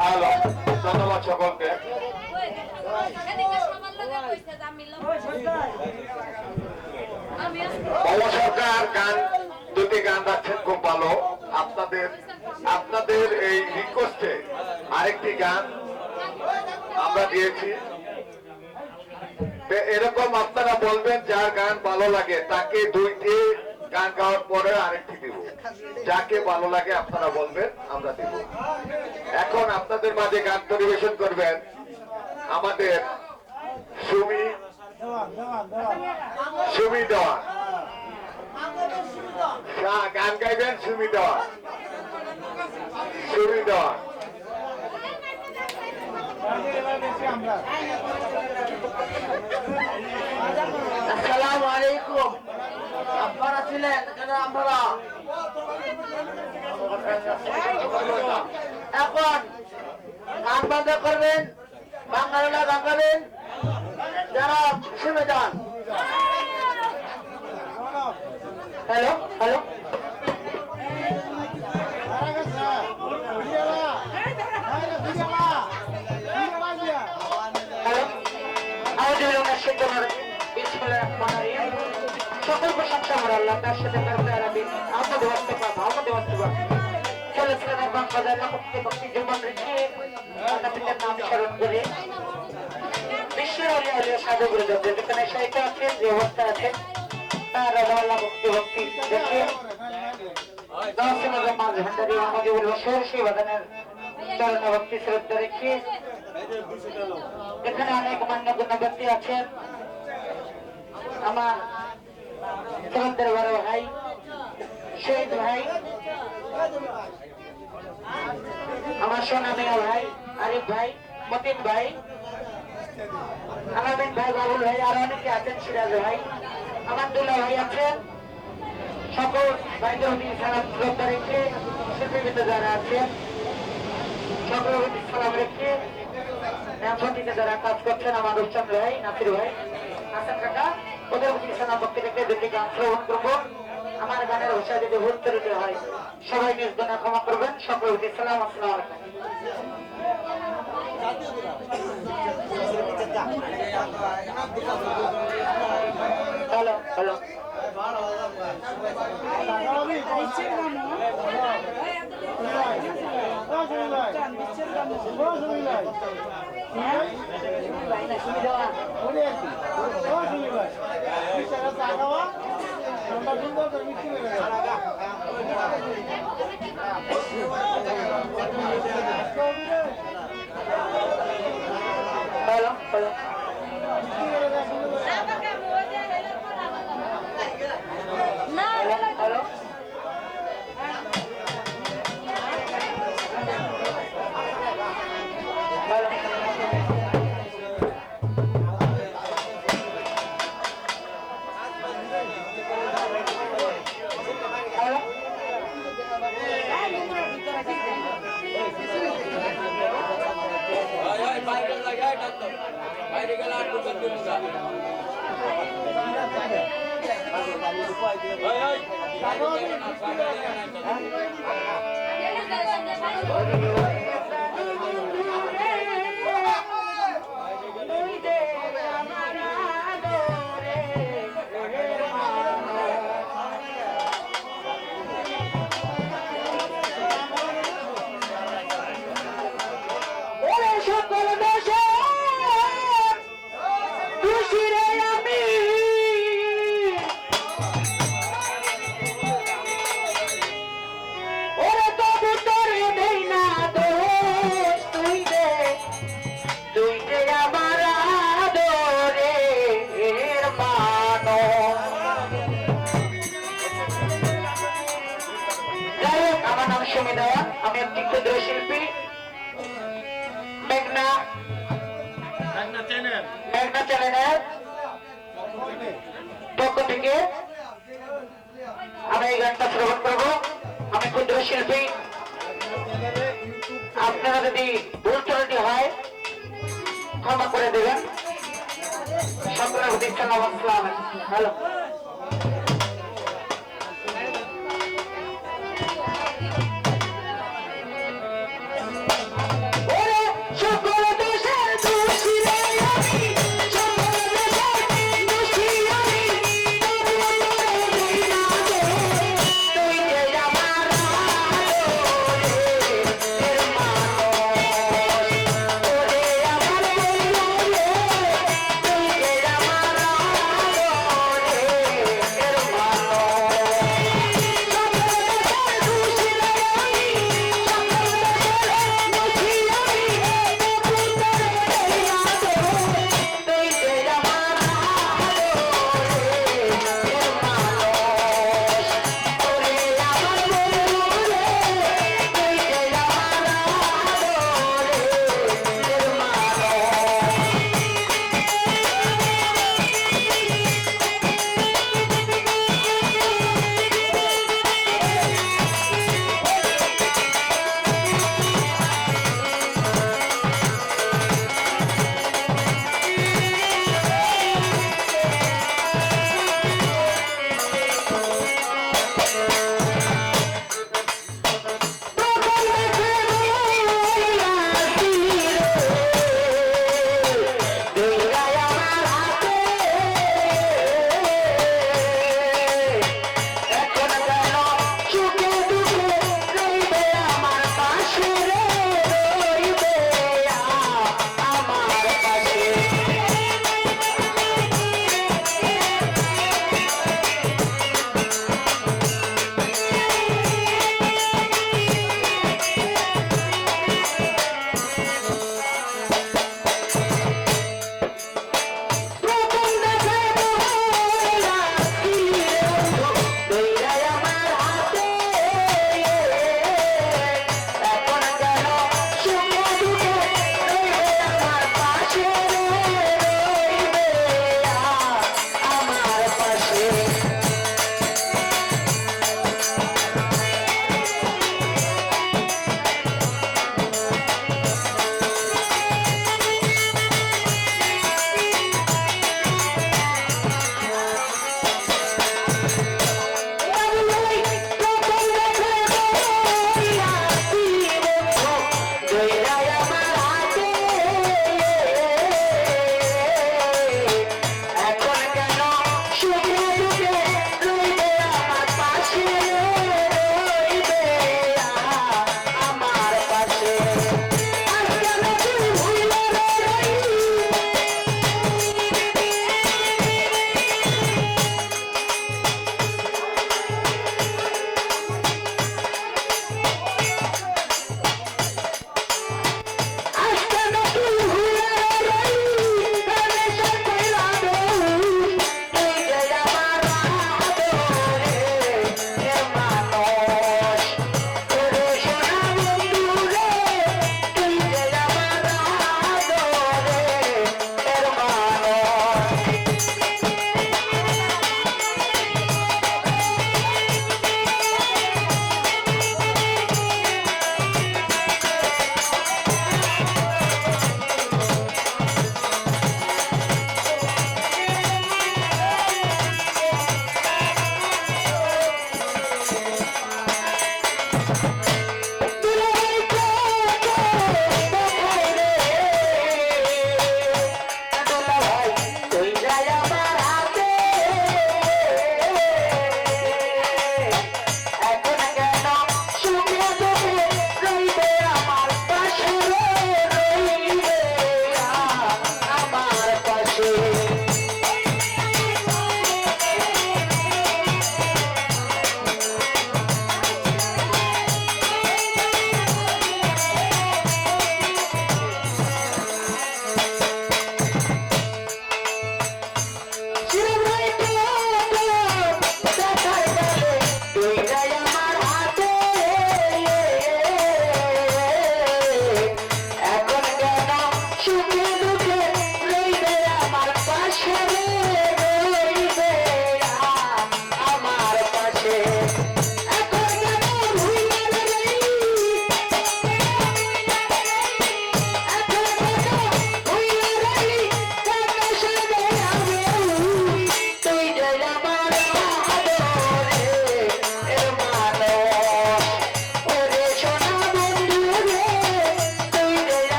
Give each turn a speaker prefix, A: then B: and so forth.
A: Hello, ধন্যবাদ সকলকে। সরকার, গান, দুটি গান রাখছেন, খুব ভালো। আপনাদের আপনাদের এই রিকোয়েস্টে আরেকটি গান আমরা দিয়েছি। এরকম আপনারা বলবেন যার গান ভালো লাগে, তাকে দুইটি গান গাওয়ার পরে আরেকটি দিব। যাকে ভালো লাগে আপনারা বলবেন আমরা দিব। এখন আপনাদের মাঝে গান পরিবেশন করবেন আমাদের সুমি সুমি দেওয়ান। হ্যাঁ, গান গাইবেন সুমি দেওয়ান। সুমি দেওয়ান।
B: আসসালামু আলাইকুম। আপনারা ছিলেন এখানে আমরা এখন গান বন্ধ করবেন বাঙালিরা গান গাবেন, যারা শুনে যান। Hello hello. হ্যালো। শিক্ষা সকল প্রশংসা আমার আল্লাহ, তার সাথে তার আরবি আমাদের বাস্তব আমাদের বাস্তব চলচ্চিত্রের বাংলাদেশ ভক্তি ভক্তি জীবন রেখে পিতার নাম স্মরণ করে বিশ্বের অলিয়া অলিয়া সাধু গুরু যাবে যেখানে সাহিত্য আছে, যে অবস্থা আছে, তার আল্লাহ ভক্তি ভক্তি দেখে দর্শন মাঝ আছেন। আমার শ্রদ্ধের বড় ভাই, শহীদ ভাই, আমার সোনামিয়া ভাই, আরিফ ভাই, মতিন ভাই, আলামিন ভাই, বাবুল ভাই, আর অনেকে আছেন, সিরাজ ভাই আমার দুলা ভাই আছেন। সকল ভাইদের প্রতি সালাম, শ্রদ্ধা রেখে শিল্পীবৃন্দ যারা আছেন প্রতি সালাম রেখে যারা কাজ করছেন, আমার রূপচাঁদ ভাই, নাসির ভাই, হাসান কাকা ওদের গান শ্রবণ করব। আমার গানের ভাষা যদি ভুল ত্রুটি হয়, সবাই নিজ ক্ষমা করবেন। প্রতি সালাম, আসসালাম hello hello. Hello hello hello মেঘনা মেঘনা চ্যানেলের পক্ষ থেকে আমি এই গানটা শ্রবণ করব। আমি ক্ষুদ্র শিল্পী। আপনারা যদি ভুল ত্রুটি হয়, ক্ষমা করে দেবেন। সকলের প্রতি সালাম আসসালাম হ্যালো